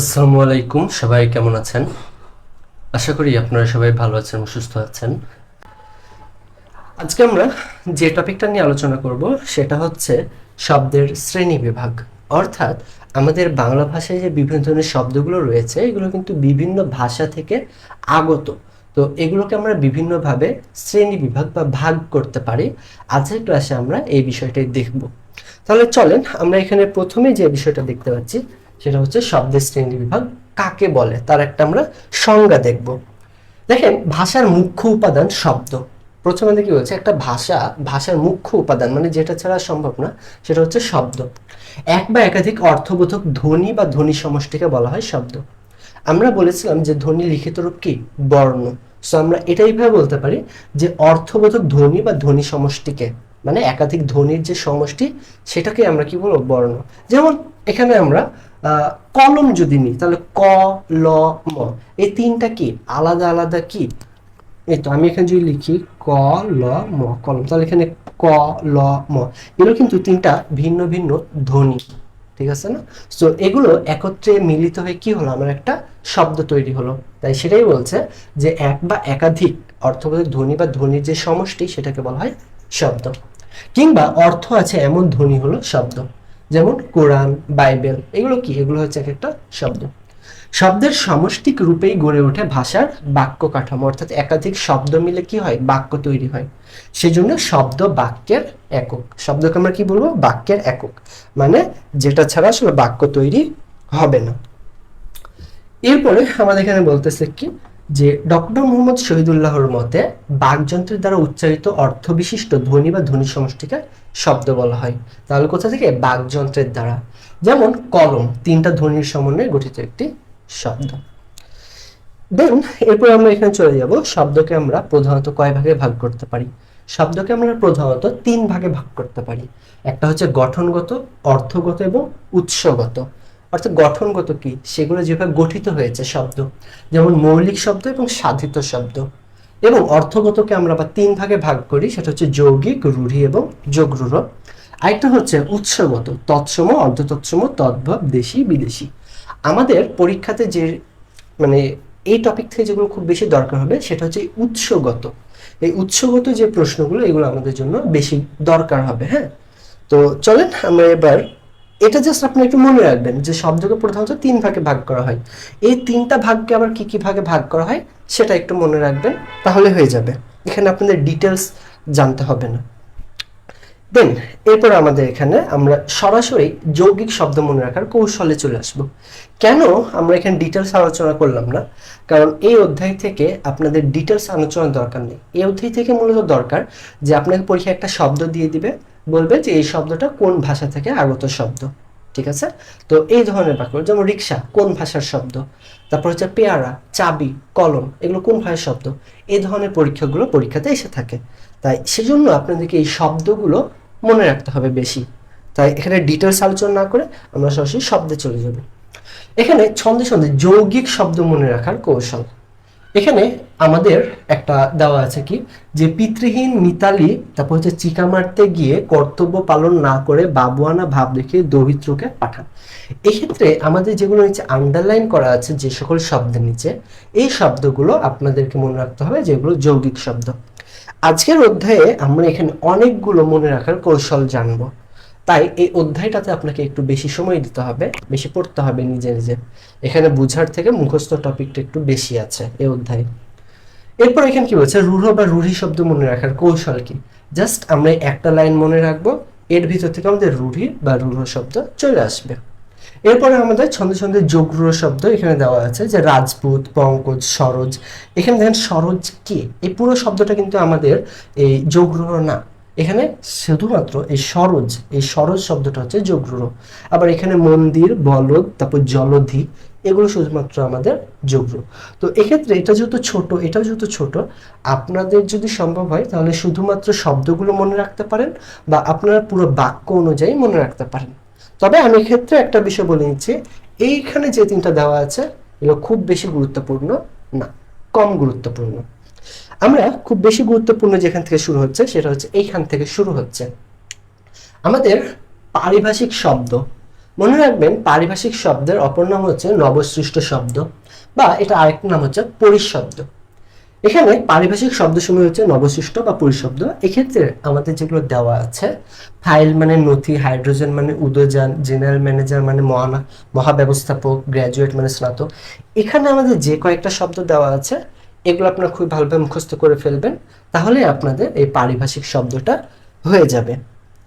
আসসালামু আলাইকুম, সবাই কেমন আছেন? আশা করি আপনারা সবাই ভালো আছেন, সুস্থ আছেন। আজকে আমরা যে টপিকটা নিয়ে আলোচনা করব, সেটা হচ্ছে শব্দের শ্রেণি বিভাগ। অর্থাৎ আমাদের বাংলা ভাষায় যে বিভিন্ন ধরনের শব্দগুলো রয়েছে, এগুলো কিন্তু বিভিন্ন ভাষা থেকে আগত। তো এগুলোকে আমরা বিভিন্নভাবে শ্রেণি বিভাগ বা ভাগ করতে পারি। আজকের ক্লাসে আমরা এই বিষয়টাই দেখব। তাহলে চলেন, আমরা এখানে প্রথমে যে বিষয়টা দেখতে পাচ্ছি সেটা হচ্ছে শব্দের শ্রেণি বিভাগ কাকে বলে? তার একটা আমরা সংজ্ঞা দেখব। দেখেন, ভাষার মুখ্য উপাদান শব্দ। প্রথমে দেখি বলছে, একটা ভাষা, ভাষার মুখ্য উপাদান মানে যেটা ছাড়া সম্ভব না, সেটা হচ্ছে শব্দ। এক বা একাধিক অর্থবোধক ধ্বনি বা ধ্বনি সমষ্টিকে বলা হয় শব্দ। আমরা বলেছিলাম যে ধ্বনি লিখিত রূপ কি? বর্ণ। সো আমরা এটাই ভাবে বলতে পারি যে অর্থবোধক ধ্বনি বা ধ্বনি সমষ্টিকে। মানে একাধিক ধ্বনির যে সমষ্টি, সেটাকে আমরা কি বলব, বর্ণ। যেমন এখানে আমরা কলম যদি নিই, তাহলে ক, ল, ম, এই তিনটা কি? আলাদা আলাদা কি? এই তো, আমি এখানে যদি লিখি ক, ল, ম, কলম, তাহলে এখানে ক, ল, ম, এগুলো কিন্তু তিনটা ভিন্ন ভিন্ন ধ্বনি, ঠিক আছে না? সো এগুলো একত্রে মিলিত হয়ে কি হলো? আমার একটা শব্দ তৈরি হলো। তাই সেটাই বলছে যে এক বা একাধিক অর্থবোধক ধ্বনি বা ধ্বনির যে সমষ্টি, সেটাকে বলা হয় শব্দ। কিংবা অর্থ আছে এমন ধ্বনি হলো শব্দ। যেমন কোরআন, বাইবেল, এগুলো কি? এগুলো হচ্ছে এক একটা শব্দ। শব্দের সমষ্টিক রূপেই গড়ে ওঠে ভাষার বাক্য কাঠামো। অর্থাৎ একাধিক শব্দ মিলে কি হয়? বাক্য তৈরি হয়। সেজন্য শব্দ বাক্যের একক। শব্দকে আমরা কি বলব? বাক্যের একক। মানে যেটা ছাড়া আসলে বাক্য তৈরি হবে না। এরপরে আমাদের এখানে বলতেছে কি? যে ডক্টর মোহাম্মদ শহীদুল্লাহর মতে বাকযন্ত্রের দ্বারা উচ্চারিত অর্থবিশিষ্ট ধ্বনি বা ধ্বনি সমষ্টিকে শব্দ বলা হয়। তাহলে কোথা থেকে? বাকযন্ত্রের দ্বারা। যেমন কলম, তিনটা ধ্বনির সমন্বয়ে গঠিত একটি শব্দ। দেন এরপর আমরা এখানে চলে যাব। শব্দকে আমরা প্রধানত কয় ভাগে ভাগ করতে পারি? শব্দকে আমরা প্রধানত তিন ভাগে ভাগ করতে পারি। একটা হচ্ছে গঠনগত, অর্থগত এবং উৎসগত। অর্থাৎ গঠনগত কি? সেগুলো যেভাবে গঠিত হয়েছে শব্দ, যেমন মৌলিক শব্দ এবং সাধিত শব্দ। এবং অর্থগতকে আমরা আবার তিন ভাগে ভাগ করি, সেটা হচ্ছে যৌগিক, রূঢ়ি এবং যোগরূঢ়। আরেকটা হচ্ছে উৎসগত, তৎসম অর্ধতৎসম তদ্ভব, দেশি, বিদেশি। আমাদের পরীক্ষাতে যে মানে এই টপিক থেকে যেগুলো খুব বেশি দরকার হবে, সেটা হচ্ছে উৎসগত। এই উৎসগত যে প্রশ্নগুলো, এগুলো আমাদের জন্য বেশি দরকার হবে হ্যাঁ? তো চলেন আমরা এবার এটা জাস্ট আপনি একটু মনে রাখবেন যে শব্দকে প্রধানত তিন ভাগে ভাগ করা হয়। এই তিনটা ভাগকে আবার কি কি ভাগে ভাগ করা হয় সেটা একটু মনে রাখবেন, তাহলে হয়ে যাবে। এখানে আপনাদের ডিটেলস জানতে হবে না। দেন এরপর আমাদের এখানে আমরা সরাসরি যৌগিক শব্দ মনে রাখার কৌশলে চলে আসব। কেন আমরা এখানে ডিটেলস আলোচনা করলাম না? কারণ এই অধ্যায় থেকে আপনাদের ডিটেলস আলোচনার দরকার নেই। এই অধ্যায় থেকে মূলত দরকার যে আপনাকে পরীক্ষায় একটা শব্দ দিয়ে দিবে বলবে যে এই শব্দটা কোন ভাষা থেকে আগত শব্দ, ঠিক আছে? তো এই ধরনের বাক্য, যেমন রিক্সা কোন ভাষার শব্দ? তারপর হচ্ছে পেয়ারা, চাবি, কলম, এগুলো কোন ভাষার শব্দ? এই ধরনের পরীক্ষাগুলো পরীক্ষাতে এসে থাকে। তাই সেজন্য আপনাদেরকে এই শব্দগুলো মনে রাখতে হবে বেশি। তাই এখানে ডিটেলস আলোচনা না করে আমরা সরাসরি শব্দে চলে যাব। এখানে ছন্দে ছন্দে যৌগিক শব্দ মনে রাখার কৌশল। এখানে আমাদের একটা দেওয়া আছে কি? যে পিতৃহীন মিতালি, তারপর হচ্ছে চিকা মারতে গিয়ে কর্তব্য পালন না করে বাবুয়ানা ভাব দেখিয়ে দরিদ্রকে পাঠান। এক্ষেত্রে আমাদের যেগুলো নিচে আন্ডারলাইন করা আছে যে সকল শব্দের নিচে, এই শব্দগুলো আপনাদেরকে মনে রাখতে হবে, যেগুলো যৌগিক শব্দ। আজকের অধ্যায়ে আমরা এখানে অনেকগুলো মনে রাখার কৌশল জানব। তাই এই অধ্যায়টাতে আপনাকে একটু বেশি সময় দিতে হবে, বেশি পড়তে হবে নিজে নিজে এখানে বুঝার থেকে মুখস্থ টপিকটা একটু বেশি আছে এই অধ্যায়ে। এরপর এখানে কি বলছে? রূঢ় বা রূঢ়ি শব্দ মনে রাখার কৌশল কি? জাস্ট আমরা একটা লাইন মনে রাখব, এর ভিতর থেকে আমাদের রূঢ়ি বা রূঢ় শব্দ চলে আসবে। এরপরে আমাদের ছন্দে ছন্দে যোগরূঢ় শব্দ এখানে দেওয়া আছে, যে রাজপুত, পঙ্কজ, সরোজ। এখানে দেখেন সরোজ কি? এই পুরো শব্দটা কিন্তু আমাদের এই যোগরূঢ় না। এখানে শুধুমাত্র এই সরোজ এই সরোজ শব্দটা হচ্ছে যোগরূঢ় আবার এখানে মন্দির, বলদ, তারপর জলধি, এগুলো শুধুমাত্র আমাদের যোগরূঢ় তো এক্ষেত্রে এটা যেহেতু ছোট, এটাও যেহেতু ছোট, আপনাদের যদি সম্ভব হয়, তাহলে শুধুমাত্র শব্দগুলো মনে রাখতে পারেন বা আপনারা পুরো বাক্য অনুযায়ী মনে রাখতে পারেন। তবে আমি এক্ষেত্রে একটা বিষয় বলে নিচ্ছি, এইখানে যে তিনটা দেওয়া আছে, এগুলো খুব বেশি গুরুত্বপূর্ণ না, কম গুরুত্বপূর্ণ। আমরা খুব বেশি গুরুত্বপূর্ণ যেখান থেকে শুরু হচ্ছে সেটা হচ্ছে এইখান থেকে শুরু হচ্ছে। আমাদের পারিভাষিক শব্দ। মনে রাখবেন পারিভাষিক শব্দের অপর নাম হচ্ছে নবসৃষ্ট শব্দ বা এটা আরেকটা নাম হচ্ছে পরিশব্দ। এখানে পারিভাষিক শব্দসমূহ হচ্ছে নবসৃষ্ট বা পরিশব্দ। এক্ষেত্রে আমাদের যেগুলো দেওয়া আছে, ফাইল মানে নথি, হাইড্রোজেন মানে উদোযান, জেনারেল ম্যানেজার মানে মহা মহাব্যবস্থাপক, গ্র্যাজুয়েট মানে স্নাতক। এখানে আমাদের যে কয়েকটা শব্দ দেওয়া আছে এগুলো আপনারা খুব ভালোভাবে মুখস্থ করে ফেলবেন, তাহলে আপনাদের এই পারিভাষিক শব্দটা হয়ে যাবে।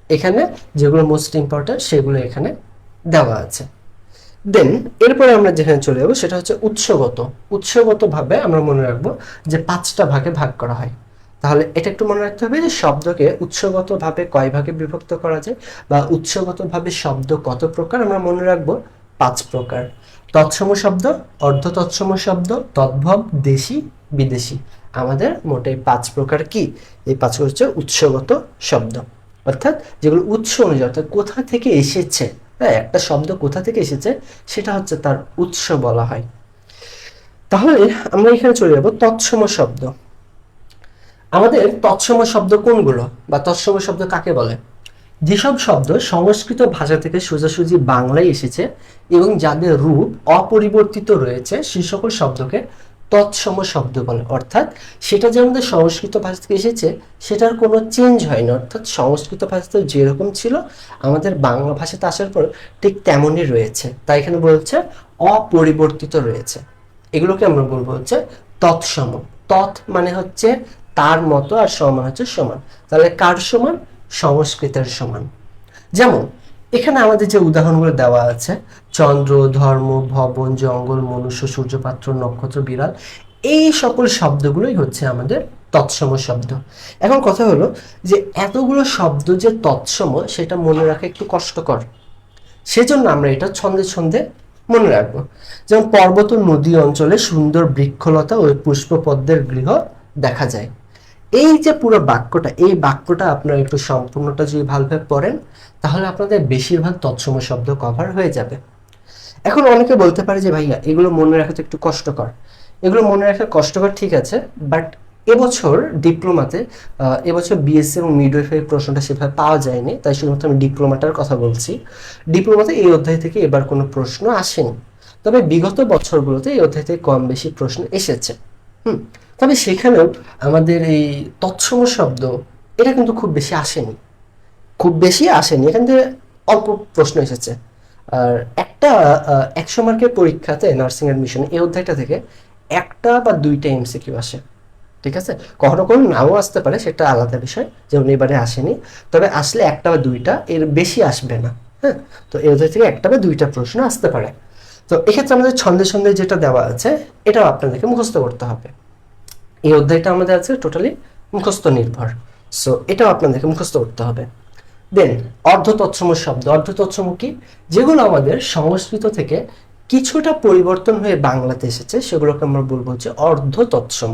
এখানে যেগুলো মোস্ট ইম্পর্ট্যান্ট সেগুলো এখানে দেওয়া আছে। দেন এরপরে আমরা যেখানে চলে যাব সেটা হচ্ছে উৎসগত। উৎসগতভাবে আমরা মনে রাখব যে পাঁচটা ভাগে ভাগ করা হয়। তাহলে এটা একটু মনে রাখতে হবে যে শব্দকে উৎসগতভাবে কয় ভাগে বিভক্ত করা যায় বা উৎসগতভাবে শব্দ কত প্রকার আমরা মনে রাখব পাঁচ প্রকার। তৎসম শব্দ অর্ধ তৎসম শব্দ, তদ্ভব, দেশি বিদেশি। আমাদের মোটে পাঁচ প্রকার কি? এই পাঁচ হচ্ছে উৎসগত শব্দ। অর্থাৎ যেগুলো উৎস অনুযায়ী, অর্থাৎ কোথা থেকে এসেছে হ্যাঁ একটা শব্দ কোথা থেকে এসেছে, সেটা হচ্ছে তার উৎস বলা হয়। তাহলে আমরা এখানে চলে যাব তৎসম শব্দ। আমাদের তৎসম শব্দ কোনগুলো বা তৎসম শব্দ কাকে বলে? যেসব শব্দ সংস্কৃত ভাষা থেকে সোজাসুজি বাংলায় এসেছে এবং যাদের রূপ অপরিবর্তিত রয়েছে সেই সকল শব্দকে তৎসম শব্দ বলে। অর্থাৎ সেটা যে আমাদের সংস্কৃত ভাষা থেকে এসেছে, সেটার কোনো চেঞ্জ হয়নি। অর্থাৎ সংস্কৃত ভাষাতে যেরকম ছিল, আমাদের বাংলা ভাষাতে আসার পর ঠিক তেমনই রয়েছে। তাই এখানে বলছে অপরিবর্তিত রয়েছে। এগুলোকে আমরা বলব হচ্ছে তৎসম। তৎ মানে হচ্ছে তার মতো আর সমান হচ্ছে সমান। তাহলে কার সমান? সংস্কৃতের সমান। যেমন এখানে আমাদের যে উদাহরণগুলো দেওয়া আছে চন্দ্র, ধর্ম, ভবন, জঙ্গল, মনুষ্য, সূর্যপাত্র, নক্ষত্র, বিড়াল, এই সকল শব্দগুলোই হচ্ছে আমাদের তৎসম শব্দ। এখন কথা হলো যে এতগুলো শব্দ যে তৎসম, সেটা মনে রাখা একটু কষ্টকর। সেজন্য আমরা এটা ছন্দে ছন্দে মনে রাখব। যেমন পর্বত, নদী অঞ্চলে সুন্দর বৃক্ষলতা ও পুষ্পপদ্মের গৃহ দেখা যায়। এই যে পুরো বাক্যটা, এই বাক্যটা আপনারা একটু সম্পূর্ণটা যদি ভালোভাবে পড়েন, তাহলে আপনাদের বেশিরভাগ তৎসম শব্দ কভার হয়ে যাবে। এখন অনেকে বলতে পারে যে, ভাইয়া, এগুলো মনে রাখা তো একটু কষ্টকর। এগুলো মনে রাখা কষ্টকর ঠিক আছে, বাট এবছর ডিপ্লোমাতে এবছর বিএসসি এবং মিডওয়াইফাই প্রশ্নটা সেভাবে পাওয়া যায়নি, তাই শুধুমাত্র আমি ডিপ্লোমাটার কথা বলছি। ডিপ্লোমাতে এই অধ্যায় থেকে এবার কোনো প্রশ্ন আসেনি। তবে বিগত বছরগুলোতে এই অধ্যায় থেকে কম বেশি প্রশ্ন এসেছে। হুম, তবে সেখানেও আমাদের এই তৎসম শব্দ, এটা কিন্তু খুব বেশি আসেনি। খুব বেশি আসেনি, এখান থেকে অল্প প্রশ্ন এসেছে। আর একটা একশো মার্কের পরীক্ষাতে নার্সিং অ্যাডমিশন এই অধ্যায়টা থেকে একটা বা দুইটা এমসিকিউ আসে, ঠিক আছে? কখনো কখনো নাও আসতে পারে, সেটা আলাদা বিষয় যেমন এবারে আসেনি। তবে আসলে একটা বা দুইটা, এর বেশি আসবে না হ্যাঁ? তো এই অধ্যায় থেকে একটা বা দুইটা প্রশ্ন আসতে পারে। তো এক্ষেত্রে আমাদের ছন্দে ছন্দে যেটা দেওয়া আছে, এটাও আপনাদেরকে মুখস্থ করতে হবে। এই অধ্যায়টা আমাদের আছে টোটালি মুখস্থ নির্ভর। সো এটাও আপনাদেরকে মুখস্থ করতে হবে। দেন অর্ধ তৎসম শব্দ। অর্ধ তৎসম কি? যেগুলো আমাদের সংস্কৃত থেকে কিছুটা পরিবর্তন হয়ে বাংলাতে এসেছে, সেগুলোকে আমরা বলব হচ্ছে অর্ধ তৎসম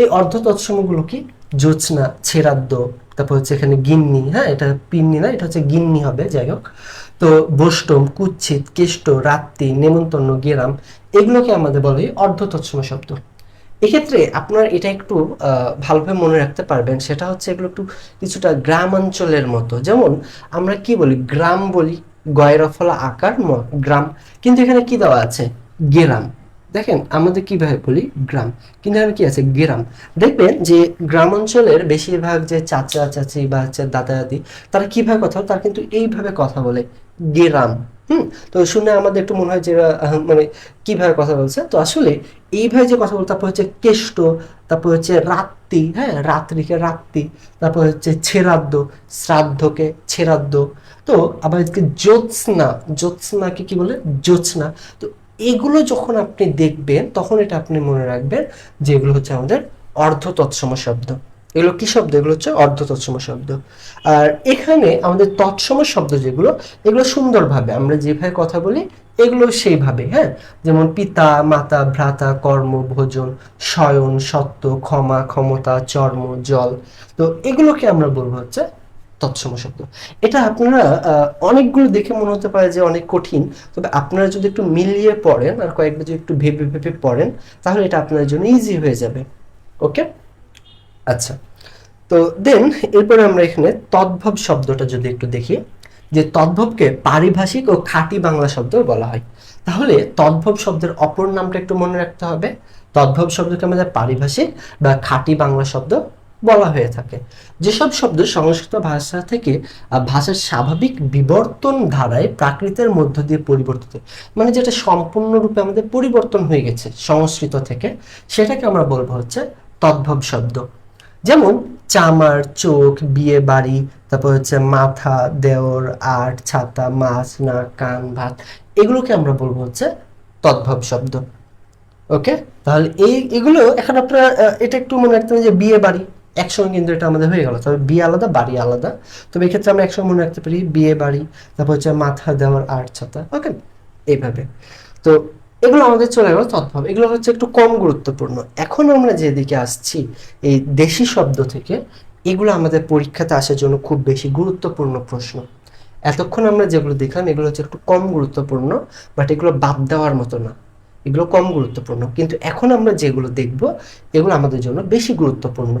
এই অর্ধ তৎসমগুলো কি? জোৎস্না ছেড়াদ্য তারপর হচ্ছে এখানে গিন্নি হ্যাঁ এটা পিন্নি না, এটা হচ্ছে গিন্নি হবে, যাই হোক। তো বষ্টম কুচ্ছিত, কেষ্ট, রাত্রি, নেমন্তন্ন, গেরাম, এগুলোকে আমাদের বলে অর্ধ তৎসম শব্দ। এক্ষেত্রে আপনারা এটা একটু ভালোভাবে মনে রাখতে পারবেন। সেটা হচ্ছে এগুলো একটু কিছুটা গ্রাম অঞ্চলের মতো। যেমন আমরা কি বলি? গ্রাম বলি গয়ের ফলা আকার গ্রাম। কিন্তু এখানে কি দেওয়া আছে? গেরাম। দেখেন, আমাদের কীভাবে বলি? গ্রাম। কিন্তু এখানে কি আছে? গ্রাম। দেখবেন যে গ্রাম অঞ্চলের বেশিরভাগ যে চাচা চাচি বা হচ্ছে দাদা দাদি তারা কীভাবে কথা তারা কিন্তু এইভাবে কথা বলে। গেরাম। হুম, তো শুনে আমাদের একটু মনে হয় যে মানে কীভাবে কথা বলছে। তো আসলে এইভাবে যে কথা বলছে, তারপর হচ্ছে কেষ্ট, তারপর হচ্ছে রাত্রি হ্যাঁ রাত্রিকে রাত্রি, তারপর হচ্ছে ছেড়াদ্দ শ্রাদ্ধকে ছেড়াদ্দ তো আবার জ্যোৎস্না, জ্যোৎস্নাকে কি বলে? জ্যোৎস্না। তো এগুলো যখন আপনি দেখবেন, তখন এটা আপনি মনে রাখবেন যে এগুলো হচ্ছে আমাদের অর্ধ তৎসম শব্দ। এগুলো কি শব্দ? এগুলো হচ্ছে অর্ধ তৎসম শব্দ। আর এখানে আমাদের তৎসম শব্দ যেগুলো, এগুলো সুন্দরভাবে আমরা যেভাবে কথা বলি, এগুলো সেইভাবে হ্যাঁ? যেমন পিতা, মাতা, ভ্রাতা, কর্ম, ভোজন, শয়ন, সত্য, ক্ষমা, ক্ষমতা, চর্ম, জল। তো এগুলোকে আমরা বলব হচ্ছে তৎসম শব্দ। এটা আপনারা অনেকগুলো দেখে মনে হতে পারে যে অনেক কঠিন, তবে আপনারা যদি একটু মিলিয়ে পড়েন আর কয়েকবার যদি একটু ভেবে ভেবে পড়েন, তাহলে এটা আপনাদের জন্য ইজি হয়ে যাবে। ওকে আচ্ছা। তো দেন, এরপরে আমরা এখানে তদ্ভব শব্দটা যদি একটু দেখি, যে তদ্ভবকে পারিভাষিক ও খাঁটি বাংলা শব্দ বলা হয়। তাহলে তদ্ভব শব্দের অপর নামটা একটু মনে রাখতে হবে। তদ্ভব শব্দকে আমাদের পারিভাষিক বা খাঁটি বাংলা শব্দ বলা হয়ে থাকে। যেসব শব্দ সংস্কৃত ভাষা থেকে ভাষার স্বাভাবিক বিবর্তন ধারায় প্রাকৃতের মধ্য দিয়ে পরিবর্তিত মানে যেটা সম্পূর্ণরূপে আমাদের পরিবর্তন হয়ে গেছে সংস্কৃত থেকে, সেটাকে আমরা বলব হচ্ছে তদ্ভব শব্দ। যেমন চামার, চোখ, বিয়ে বাড়ি, তারপর হচ্ছে মাথা, দেওর, আট, ছাতা, মাছ না কান, ভাত, এগুলোকে আমরা বলব হচ্ছে তদ্ভব শব্দ। ওকে? তাহলে এই, এগুলো এখন আপনারা এটা একটু মনে রাখতে যে বিয়ে বাড়ি, একসঙ্গে কিন্তু এটা আমাদের হয়ে গেল। তবে বিয়ে আলাদা, বাড়ি আলাদা। তবে এক্ষেত্রে আমরা একসঙ্গে মনে রাখতে পারি বিয়ে বাড়ি, তারপর হচ্ছে মাথা দেওয়ার আট, ছাতা। ওকে? এইভাবে। তো এগুলো আমাদের চলে গেল তদ্ভব এগুলো হচ্ছে একটু কম গুরুত্বপূর্ণ। এখন আমরা যেদিকে আসছি, এই দেশি শব্দ থেকে, এগুলো আমাদের পরীক্ষাতে আসার জন্য খুব বেশি গুরুত্বপূর্ণ প্রশ্ন। এতক্ষণ আমরা যেগুলো দেখলাম, এগুলো হচ্ছে একটু কম গুরুত্বপূর্ণ বাট এগুলো বাদ দেওয়ার মতো না। এগুলো কম গুরুত্বপূর্ণ। কিন্তু এখন আমরা যেগুলো দেখব, এগুলো আমাদের জন্য বেশি গুরুত্বপূর্ণ।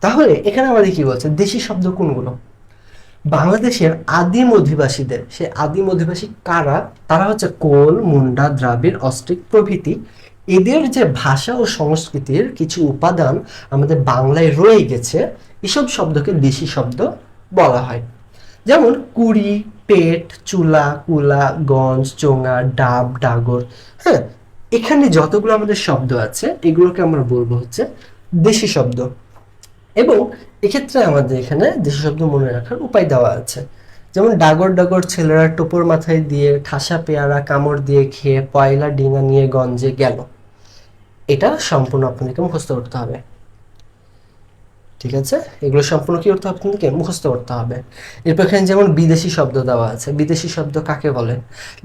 তাহলে এখানে আমাদের কি বলছে? দেশি শব্দ কোনগুলো? বাংলাদেশের আদিম অধিবাসীদের সে আদিম অধিবাসী কারা? তারা হচ্ছে কোল, মুন্ডা, দ্রাবিড়, অস্ট্রিক প্রভৃতি। এদের যে ভাষা ও সংস্কৃতির কিছু উপাদান আমাদের বাংলায় রয়ে গেছে, এসব শব্দকে দেশি শব্দ বলা হয়। যেমন কুড়ি, পেট, চুলা, কুলা, গঞ্জ, চোঙা, ডাব, ডাগর হ্যাঁ? এখানে যতগুলো আমাদের শব্দ আছে, এগুলোকে আমরা বলব হচ্ছে দেশি শব্দ। এবং এক্ষেত্রে আমাদের এখানে দেশি শব্দ মনে রাখার উপায় দেওয়া আছে। যেমন ডাগর ডাগর ছেলেরা টোপর মাথায় দিয়ে ঠাসা পেয়ারা কামড় দিয়ে খেয়ে পয়লা ডিঙা নিয়ে গঞ্জে গেল। এটা সম্পূর্ণ আপনাকে মুখস্থ করতে হবে। ঠিক আছে? এগুলো সম্পূর্ণ কি করতে হবে আপনাদেরকে মুখস্থ করতে হবে। এরপর এখানে যেমন বিদেশি শব্দ দেওয়া আছে, বিদেশি শব্দ কাকে বলে?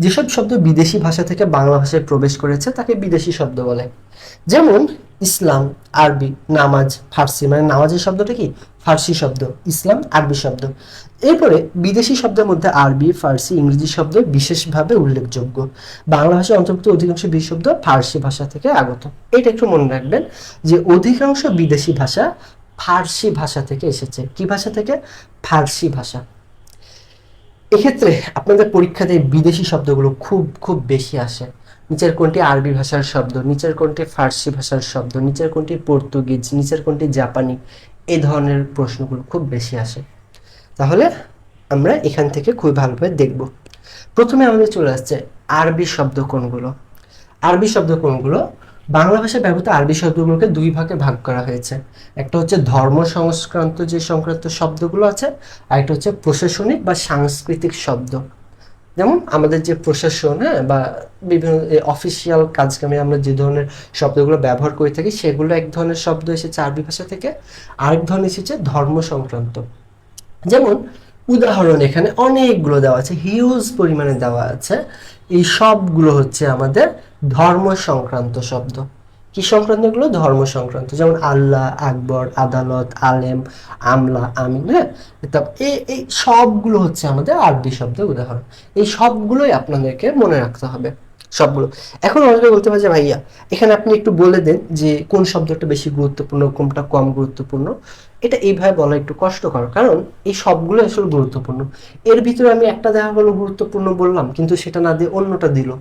যেসব শব্দ বিদেশি ভাষা থেকে বাংলা ভাষায় প্রবেশ করেছে, তাকে বিদেশি শব্দ বলে। যেমন ইসলাম, আরবি, নামাজ, ফার্সি মানে নামাজের শব্দটা কি? ফার্সি শব্দ, ইসলাম, আরবি শব্দ। এরপরে বিদেশি শব্দের মধ্যে আরবি, ফার্সি, ইংরেজি শব্দ বিশেষভাবে উল্লেখযোগ্য। বাংলা ভাষায় অন্তর্ভুক্ত অধিকাংশ বিদেশি শব্দ ফার্সি ভাষা থেকে আগত। এটা একটু মনে রাখবেন যে অধিকাংশ বিদেশি ভাষা ফার্সি ভাষা থেকে এসেছে। কি ভাষা থেকে? ফার্সি ভাষা। এক্ষেত্রে আপনাদের পরীক্ষাতে বিদেশি শব্দগুলো খুব খুব বেশি আসে। নিচের কোনটি আরবি ভাষার শব্দ, নিচের কোনটি ফার্সি ভাষার শব্দ, নিচের কোনটি পর্তুগিজ, নিচের কোনটি জাপানি এই ধরনের প্রশ্নগুলো খুব বেশি আসে। তাহলে আমরা এখান থেকে খুব ভালোভাবে দেখব। প্রথমে আমাদের চলে আসছে আরবি শব্দ কোনগুলো? আরবি শব্দ কোনগুলো? বাংলা ভাষায় ব্যবহৃত আরবি শব্দগুলোকে দুই ভাগে ভাগ করা হয়েছে। একটা হচ্ছে ধর্ম সংক্রান্ত যে সংক্রান্ত শব্দগুলো আছে, আর একটা হচ্ছে প্রশাসনিক বা সাংস্কৃতিক শব্দ। যেমন আমাদের যে প্রশাসন হ্যাঁ বা বিভিন্ন অফিসিয়াল কাজকামে আমরা যে ধরনের শব্দগুলো ব্যবহার করে থাকি, সেগুলো এক ধরনের শব্দ এসেছে আরবি ভাষা থেকে। আরেক ধরনের এসেছে ধর্ম সংক্রান্ত। যেমন উদাহরণ এখানে অনেকগুলো দেওয়া আছে হিউজ পরিমাণে দেওয়া আছে। এই সবগুলো হচ্ছে আমাদের ধর্ম সংক্রান্ত শব্দ। কি সংক্রান্ত এগুলো? ধর্ম সংক্রান্ত। যেমন আল্লাহ, আকবর, আদালত, আলেম, আমলা, আমিন হ্যাঁ? এই এই সবগুলো হচ্ছে আমাদের আরবি শব্দের উদাহরণ। এই সবগুলোই আপনাদেরকে মনে রাখতে হবে। সবগুলো। এখন অনেকে বলতে পারে ভাইয়া, এখানে আপনি একটু বলে দেন যে, কোন শব্দটা বেশি গুরুত্বপূর্ণ, কোনটা কম গুরুত্বপূর্ণ? এটা এইভাবে বলা একটু কষ্টকর, কারণ এই সবগুলো আসলে গুরুত্বপূর্ণ। এর ভিতরে আমি একটা দেখা গেলো গুরুত্বপূর্ণ বললাম, কিন্তু সেটা না দিয়ে অন্যটা দিল।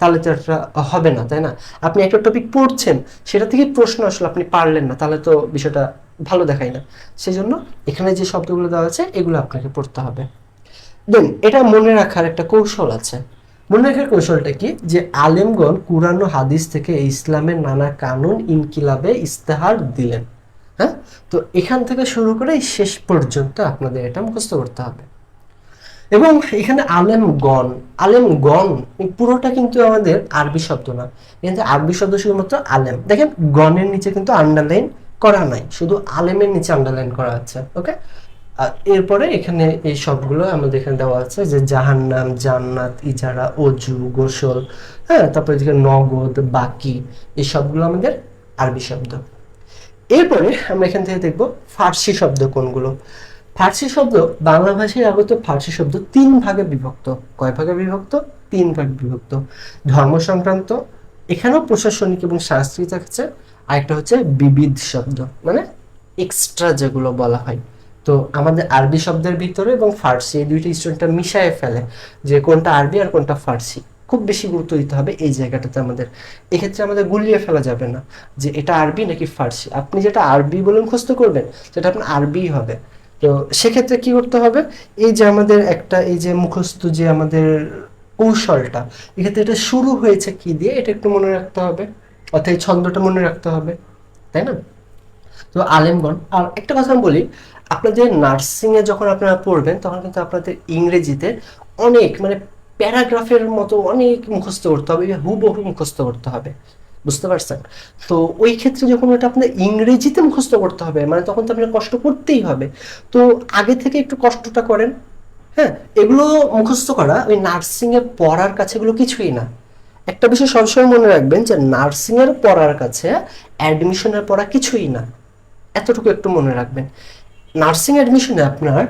তাহলে তো এটা হবে না, তাই না? আপনি একটা টপিক পড়ছেন, সেটা থেকে প্রশ্ন আসলে, আপনি পারলেন না, তাহলে তো বিষয়টা ভালো দেখায় না। সেই জন্য এখানে যে শব্দগুলো দেওয়া আছে, এগুলো আপনাকে পড়তে হবে। দেন, এটা মনে রাখার একটা কৌশল আছে। মনে রাখার কৌশলটা কি? যে আলেমগণ কুরআন হাদিস থেকে ইসলামের নানা কানুন ইনকিলাবে ইস্তেহার দিলেন। হ্যাঁ? তো এখান থেকে শুরু করে শেষ পর্যন্ত আপনাদের এটা মুখস্থ করতে হবে। এবং এখানে আলেমগণ আলেমগণ পুরোটা কিন্তু আমাদের আরবি শব্দ না। কিন্তু আরবি শব্দ শুধুমাত্র আলেম। দেখেন, গণের নিচে কিন্তু আন্ডারলাইন করা নাই। শুধু আলেমের নিচে আন্ডারলাইন করা আছে ওকে এরপরে এখানে এই সবগুলো আমাদের এখানে দেওয়া আছে যে জাহান্নাম, জান্নাত, ইজারা, অজু, গোসল হ্যাঁ তারপরে এদিকে নগদ, বাকি, এই সবগুলো আমাদের আরবি শব্দ। এরপরে আমরা এখান থেকে দেখব ফার্সি শব্দ কোনগুলো। ফার্সি শব্দ, বাংলা ভাষায় আগত ফার্সি শব্দ তিন ভাগে বিভক্ত। কয় ভাগে বিভক্ত? তিন ভাগে বিভক্ত। ধর্ম সংক্রান্ত, এখানেও প্রশাসনিক এবং সাংস্কৃতিক আছে। আরেকটা হচ্ছে বিবিধ শব্দ মানে এক্সট্রা যেগুলো বলা হয়। তো আমাদের আরবি শব্দের ভিতরে এবং ফার্সি এই দুইটা স্টুডেন্টটা মিশায় ফেলে যে কোনটা আরবি আর কোনটা ফার্সি। খুব বেশি গুরুত্ব দিতে হবে এই জায়গাটাতে আমাদের। এক্ষেত্রে আমাদের গুলিয়ে ফেলা যাবে না যে এটা আরবি নাকি ফার্সি। আপনি যেটা আরবি বলে মুখস্থ করবেন, সেটা আপনার আরবিই হবে। তো সেক্ষেত্রে কি করতে হবে? এই যে আমাদের একটা, এই যে মুখস্থ যে আমাদের কৌশলটা, এক্ষেত্রে এটা শুরু হয়েছে কি দিয়ে? এটা একটু মনে রাখতে হবে। অর্থাৎ এই ছন্দটা মনে রাখতে হবে। তাই না? তো আলেমগণ, আর একটা কথা আমি বলি আপনাদের নার্সিংয়ে যখন আপনারা পড়বেন, তখন কিন্তু আপনাদের ইংরেজিতে অনেক মানে প্যারাগ্রাফের মতো অনেক মুখস্থ করতে হবে, হুবহু মুখস্থ করতে হবে। বুঝতে পারছেন? তো ওই ক্ষেত্রে যখন ওটা আপনার ইংরেজিতে মুখস্থ করতে হবে মানে তখন তো আপনার কষ্ট করতেই হবে। তো আগে থেকে একটু কষ্টটা করেন হ্যাঁ? এগুলো মুখস্থ করা, ওই নার্সিংয়ে পড়ার কাছে এগুলো কিছুই না। একটা বিষয় সবসময় মনে রাখবেন যে নার্সিংয়ের পড়ার কাছে অ্যাডমিশনের পড়া কিছুই না। এতটুকু একটু মনে রাখবেন। নার্সিং অ্যাডমিশনে আপনার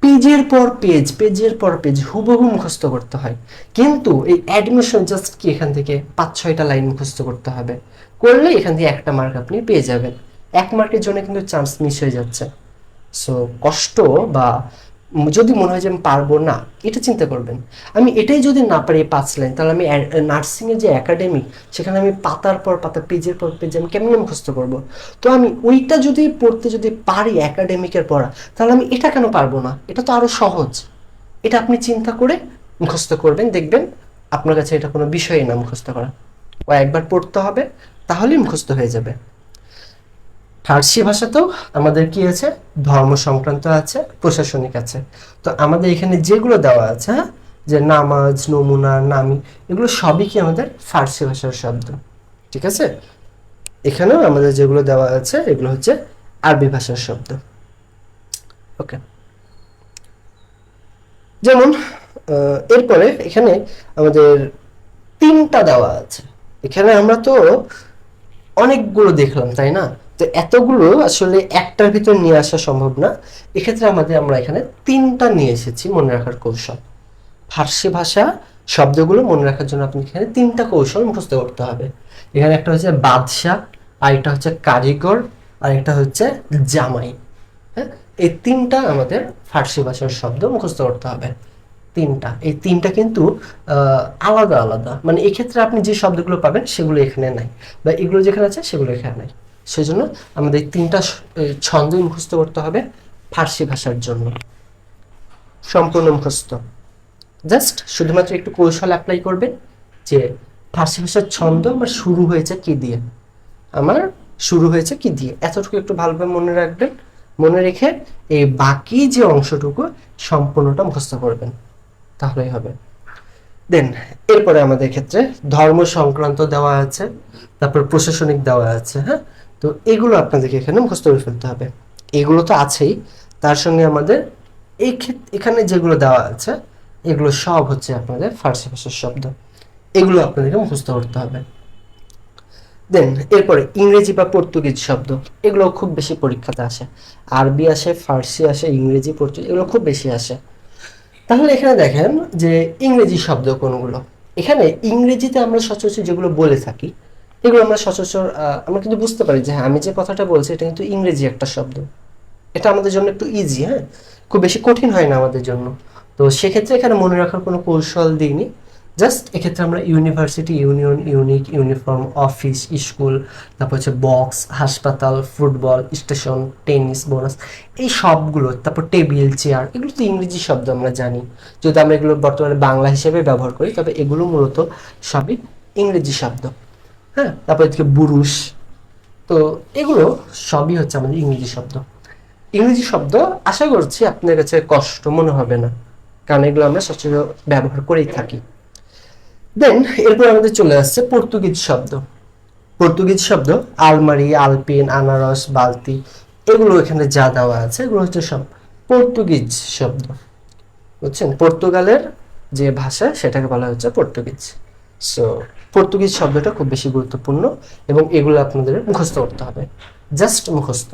পেজের পর পেজ, পেজের পর পেজ হুবহু মুখস্থ করতে হয়। কিন্তু এই অ্যাডমিশন জাস্ট কি এখান থেকে পাঁচ, ছয়টা লাইন মুখস্থ করতে হবে? করলে এখান থেকে একটা মার্ক আপনি পেয়ে যাবেন। এক মার্কের জন্য কিন্তু চান্স মিস হয়ে যাচ্ছে। সো কষ্ট বা যদি মনে হয় যে আমি পারব না, এটা চিন্তা করবেন। আমি এটাই যদি না পারি পাঁচ লাইন তাহলে আমি নার্সিংয়ের যে একাডেমি সেখানে আমি পাতার পর পাতা পেজের পর পেজ আমি কেমন মুখস্থ করব? তো আমি ওইটা যদি পড়তে যদি পারি একাডেমিকের পড়া, তাহলে আমি এটা কেন পারব না? এটা তো আরও সহজ। এটা আপনি চিন্তা করে মুখস্থ করবেন, দেখবেন আপনার কাছে এটা কোনো বিষয়ই না মুখস্থ করা। ও একবার পড়তে হবে, তাহলেই মুখস্থ হয়ে যাবে। ফার্সি ভাষাতেও আমাদের কি আছে? ধর্ম সংক্রান্ত আছে, প্রশাসনিক আছে। তো আমাদের এখানে যেগুলো দেওয়া আছে হ্যাঁ? যে নামাজ, নমুনা, নামি, এগুলো সবই কি আমাদের ফার্সি ভাষার শব্দ। ঠিক আছে? এখানেও আমাদের যেগুলো দেওয়া আছে, এগুলো হচ্ছে আরবি ভাষার শব্দ। ওকে। যেমন এরপরে এখানে আমাদের তিনটা দেওয়া আছে। এখানে আমরা তো অনেকগুলো দেখলাম, তাই না? তো এতগুলো আসলে একটার ভিতর নিয়ে আসা সম্ভব না। এক্ষেত্রে আমাদের আমরা এখানে তিনটা নিয়ে এসেছি মনে রাখার কৌশল। ফার্সি ভাষা শব্দগুলো মনে রাখার জন্য আপনি এখানে তিনটা কৌশল মুখস্থ করতে হবে। এখানে একটা হচ্ছে বাদশাহ আর একটা হচ্ছে কারিগর, আর একটা হচ্ছে জামাই। হ্যাঁ? এই তিনটা আমাদের ফার্সি ভাষার শব্দ মুখস্থ করতে হবে। তিনটা। এই তিনটা কিন্তু আলাদা আলাদা। মানে এক্ষেত্রে আপনি যে শব্দগুলো পাবেন সেগুলো এখানে নাই, বা এগুলো যেখানে আছে সেগুলো এখানে নাই। সেজন্য আমাদের তিনটা ছন্দই মুখস্থ করতে হবে ফার্সি ভাষার জন্য। সম্পূর্ণ মুখস্থ। জাস্ট শুধুমাত্র একটু কৌশল অ্যাপ্লাই করবেন যে ফার্সি ভাষার ছন্দ আমার শুরু হয়েছে কি দিয়ে? আমার শুরু হয়েছে কি দিয়ে? এতটুকু একটু ভালোভাবে মনে রাখবেন। মনে রেখে এই বাকি যে অংশটুকু সম্পূর্ণটা মুখস্থ করবেন। তাহলেই হবে। দেন, এরপরে আমাদের ক্ষেত্রে ধর্ম সংক্রান্ত দেওয়া আছে, তারপর প্রশাসনিক দেওয়া আছে হ্যাঁ? তো এগুলো আপনাদেরকে এখানে মুখস্থ করে ফেলতে হবে। এগুলো তো আছেই, তার সঙ্গে আমাদের এই ক্ষেত্রে এখানে যেগুলো দেওয়া আছে, এগুলো সব হচ্ছে আপনাদের ফার্সি ভাষার শব্দ। এগুলো আপনাদেরকে মুখস্থ করতে হবে। দেন, এরপরে ইংরেজি বা পর্তুগিজ শব্দ, এগুলো খুব বেশি পরীক্ষাতে আসে। আরবি আসে, ফার্সি আসে, ইংরেজি, পর্তুগিজ, এগুলো খুব বেশি আসে। তাহলে এখানে দেখেন যে ইংরেজি শব্দ কোনগুলো? এখানে ইংরেজিতে আমরা সচরাচর যেগুলো বলে থাকি এগুলো আমরা সচরাচর আমরা কিন্তু বুঝতে পারি যে হ্যাঁ আমি যে কথাটা বলছি, এটা কিন্তু ইংরেজি একটা শব্দ। এটা আমাদের জন্য একটু ইজি হ্যাঁ? খুব বেশি কঠিন হয় না আমাদের জন্য। তো সেক্ষেত্রে এখানে মনে রাখার কোনো কৌশল দিইনি। জাস্ট এক্ষেত্রে আমরা university union unique uniform office school তারপর হচ্ছে বক্স হাসপাতাল ফুটবল স্টেশন টেনিস বোনাস এই সবগুলো, তারপর টেবিল চেয়ার এগুলো তো ইংরেজি শব্দ আমরা জানি। যদি আমরা এগুলো বর্তমানে বাংলা হিসেবে ব্যবহার করি, তবে এগুলো মূলত সবই ইংরেজি শব্দ। হ্যাঁ তারপর এদিকে বুরুষ তো এগুলো সবই হচ্ছে আমাদের ইংরেজি শব্দ। ইংরেজি শব্দ, আশা করছি আপনার কাছে কষ্ট মনে হবে না, কারণ এগুলো আমরা সচরাচর ব্যবহার করেই থাকি। দেন এরপর আমাদের চলে আসছে পর্তুগিজ শব্দ। পর্তুগিজ শব্দ, আলমারি, আলপিন, আনারস, বালতি, এগুলো এখানে যা দেওয়া আছে, এগুলো হচ্ছে সব পর্তুগিজ শব্দ। বুঝছেন? পর্তুগালের যে ভাষা, সেটাকে বলা হচ্ছে পর্তুগিজ। সো পর্তুগিজ শব্দটা খুব বেশি গুরুত্বপূর্ণ এবং এগুলো আপনাদের মুখস্থ করতে হবে। জাস্ট মুখস্থ।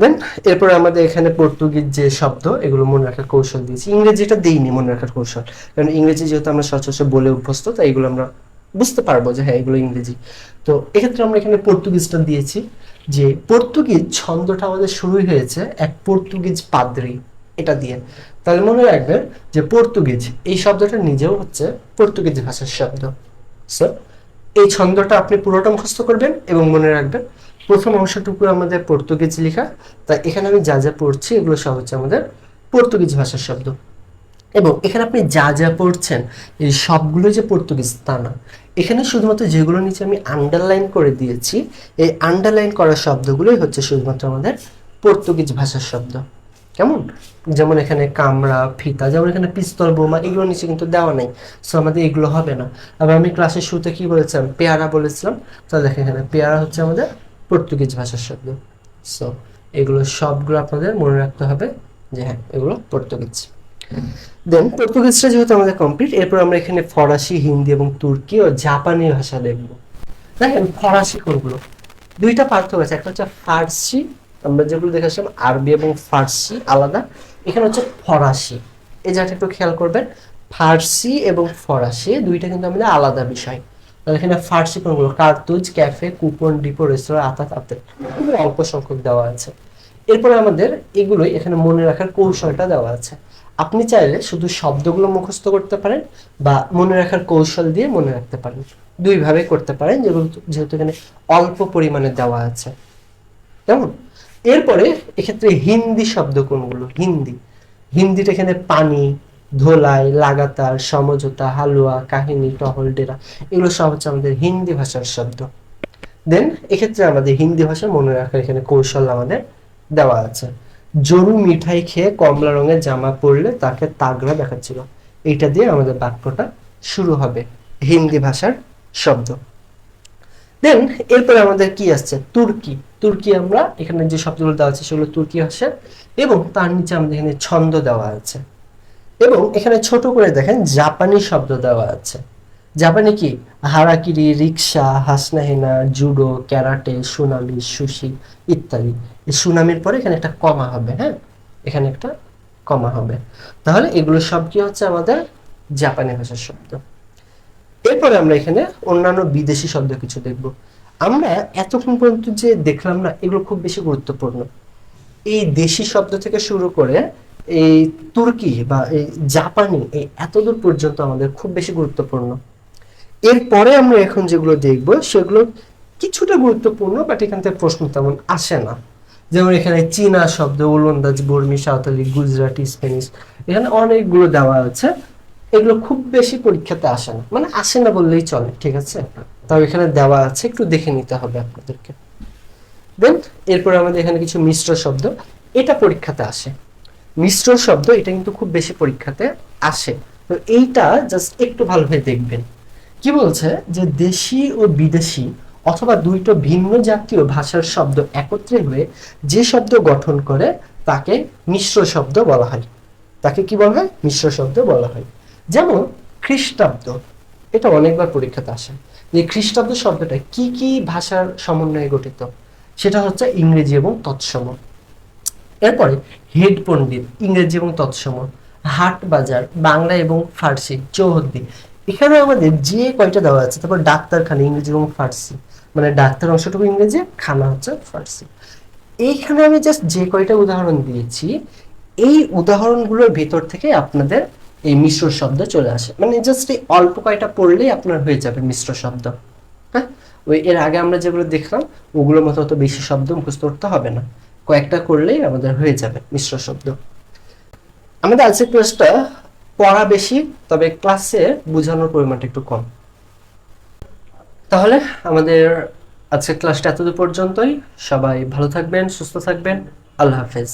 দেন এরপরে আমাদের এখানে পর্তুগিজ যে শব্দ, এগুলো মনে রাখার কৌশল দিয়েছি। ইংরেজিটা দেইনি মনে রাখার কৌশল। কারণ ইংরেজি যেহেতু আমরা সচরাচর বলে অভ্যস্ত, তাই এগুলো আমরা বুঝতে পারব যে হ্যাঁ এগুলো ইংরেজি। তো এক্ষেত্রে আমরা এখানে পর্তুগিজটা দিয়েছি যে, পর্তুগিজ ছন্দটা আমাদের শুরুই হয়েছে এক পর্তুগিজ পাদ্রি, এটা দিয়ে। তাহলে মনে রাখবেন যে পর্তুগিজ, এই শব্দটা নিজেও হচ্ছে পর্তুগিজ ভাষার শব্দ। সো এই ছন্দটা আপনি পুরোটা মুখস্থ করবেন এবং মনে রাখবেন প্রথম অংশটুকু আমাদের পর্তুগিজ লেখা তাই এখানে আমি যা যা পড়ছি এগুলো সব হচ্ছে আমাদের পর্তুগিজ ভাষার শব্দ। এবং এখানে আপনি যা যা পড়ছেন, এই সবগুলো যে পর্তুগিজ তা না। এখানে শুধুমাত্র যেগুলো নিচে আমি আন্ডারলাইন করে দিয়েছি, এই আন্ডারলাইন করা শব্দগুলোই হচ্ছে শুধুমাত্র আমাদের পর্তুগিজ ভাষার শব্দ। কেমন? যেমন এখানে কামড়া ফিতা, যেমন এখানে পিস্তল, বোমা, এগুলো নিচে কিন্তু দেওয়া নেই। সো আমাদের এগুলো হবে না। আবার আমি ক্লাসের শুরুতে কি বলেছিলাম? পেয়ারা বলেছিলাম। তো দেখেন এখানে পেয়ারা হচ্ছে আমাদের পর্তুগিজ ভাষার শব্দ। সো এগুলো সবগুলো আপনাদের মনে রাখতে হবে যে হ্যাঁ এগুলো পর্তুগিজ দেন পর্তুগিজটা যেহেতু আমাদের কমপ্লিট এরপর আমরা এখানে ফরাসি, হিন্দি এবং তুর্কি ও জাপানি ভাষা দেখব। দেখেন, ফরাসি কোনগুলো? দুইটা পার্থক্য আছে। একটা হচ্ছে ফার্সি আমরা যেগুলো দেখেছিলাম আরবি এবং ফার্সি আলাদা। এখানে হচ্ছে ফরাসি। এই জায়গাটা একটু খেয়াল করবেন, ফার্সি এবং ফরাসি, দুইটা কিন্তু আমাদের আলাদা বিষয়। এখানে ফার্সি কোনগুলো? কার্তুজ, ক্যাফে, কুপন, ডিপো, রেস্তোরাঁ আতে খুবই অল্প সংখ্যক দেওয়া আছে। এরপরে আমাদের এগুলোই এখানে মনে রাখার কৌশলটা দেওয়া আছে। আপনি চাইলে শুধু শব্দগুলো মুখস্থ করতে পারেন বা মনে রাখার কৌশল দিয়ে মনে রাখতে পারেন। দুইভাবে করতে পারেন যেগুলো যেহেতু এখানে অল্প পরিমাণে দেওয়া আছে। কেমন? এরপরে এক্ষেত্রে হিন্দি শব্দ কোনগুলো হিন্দি। হিন্দিটা এখানে পানি, ধোলাই, লাগাতার, সমঝোতা, হালুয়া, কাহিনী, টহল, ডেরা, এগুলো সব হচ্ছে আমাদের হিন্দি ভাষার শব্দ। দেন এক্ষেত্রে আমাদের হিন্দি ভাষা মনে রাখার এখানে কৌশল আমাদের দেওয়া আছে। জরু মিঠাই খেয়ে কমলা রঙের জামা পরলে তাকে তাগড়া দেখাচ্ছিল। এইটা দিয়ে আমাদের বাক্যটা শুরু হবে হিন্দি ভাষার শব্দ। দেন এরপরে আমাদের কি আসছে? তুর্কি। তুর্কি আমরা, এখানে যে শব্দগুলো দেওয়া আছে সেগুলো তুর্কি ভাষার এবং তার নিচে আমাদের এখানে ছন্দ দেওয়া আছে। এবং এখানে ছোট করে দেখেন, জাপানি শব্দ দেওয়া আছে। জাপানি কি? হারাকিরি, রিক্সা, হাসনাহিনা, জুডো, ক্যারাটে, সুনামি, সুশি ইত্যাদি। এই সুনামির পরে এখানে একটা কমা হবে হ্যাঁ? এখানে একটা কমা হবে। তাহলে এগুলো সব কি হচ্ছে আমাদের? জাপানি ভাষার শব্দ। এরপরে আমরা এখানে অন্যান্য বিদেশি শব্দ কিছু দেখব। আমরা এতক্ষণ পর্যন্ত যে দেখলাম না, এগুলো খুব বেশি গুরুত্বপূর্ণ। এই দেশি শব্দ থেকে শুরু করে এই তুর্কি বা এই জাপানি, এই এতদূর পর্যন্ত আমাদের খুব বেশি গুরুত্বপূর্ণ। এরপরে আমরা এখন যেগুলো দেখব, সেগুলো কিছুটা গুরুত্বপূর্ণ, বাট এখান থেকে প্রশ্ন তেমন আসে না। যেমন এখানে চীনা শব্দ, ওলন্দাজ, বর্মি, সাঁওতালি, গুজরাটি স্প্যানিশ এখানে অনেকগুলো দেওয়া আছে। এগুলো খুব বেশি পরীক্ষাতে আসে না। মানে আসে না বললেই চলে, ঠিক আছে? তাও এখানে দেওয়া আছে, একটু দেখে নিতে হবে আপনাদেরকে। দেন এরপরে আমাদের এখানে কিছু মিশ্র শব্দ, এটা পরীক্ষাতে আসে। মিশ্র শব্দ, এটা কিন্তু খুব বেশি পরীক্ষাতে আসে। তো এইটা জাস্ট একটু ভালোভাবে দেখবেন। কি বলছে? যে দেশি ও বিদেশি অথবা দুইটো ভিন্ন জাতীয় ভাষার শব্দ একত্রে হয়ে যে শব্দ গঠন করে, তাকে মিশ্র শব্দ বলা হয়। তাকে কি বলা হয়? মিশ্র শব্দ বলা হয়। যেমন, খ্রিস্টাব্দ, এটা অনেকবার পরীক্ষাতে আসে। যে খ্রিস্টাব্দ শব্দটা কি কি ভাষার সমন্বয়ে গঠিত? সেটা হচ্ছে ইংরেজি এবং তৎসম। এরপরে হেড পণ্ডিত, ইংরেজি এবং তৎসম, হাট বাজার, বাংলা এবং ফার্সি, চৌহদ্দি। এখানে আমাদের যে কয়টা দেওয়া আছে, তারপর ডাক্তারখানা, ইংরেজি এবং ফার্সি। মানে ডাক্তার অংশটুকু ইংরেজি, খানা হচ্ছে ফার্সি। এইখানে আমি জাস্ট যে কয়টা উদাহরণ দিয়েছি, এই উদাহরণগুলোর ভেতর থেকে আপনাদের এই মিশ্র শব্দ চলে আসে। মানে জাস্ট এই অল্প কয়টা পড়লেই আপনার হয়ে যাবে মিশ্র শব্দ। হ্যাঁ? ওই এর আগে আমরা যেগুলো দেখলাম, ওগুলোর মতো অত বেশি শব্দ মুখস্থ করতে হবে না। কয়েকটা করলেই আমাদের হয়ে যাবে মিশ্র শব্দ। আমাদের আজকের ক্লাসটা পড়া বেশি, তবে ক্লাসে বোঝানোর পরিমাণটা একটু কম। তাহলে আমাদের আজকের ক্লাসটা এতদূর পর্যন্তই। সবাই ভালো থাকবেন, সুস্থ থাকবেন। আল্লাহ হাফেজ।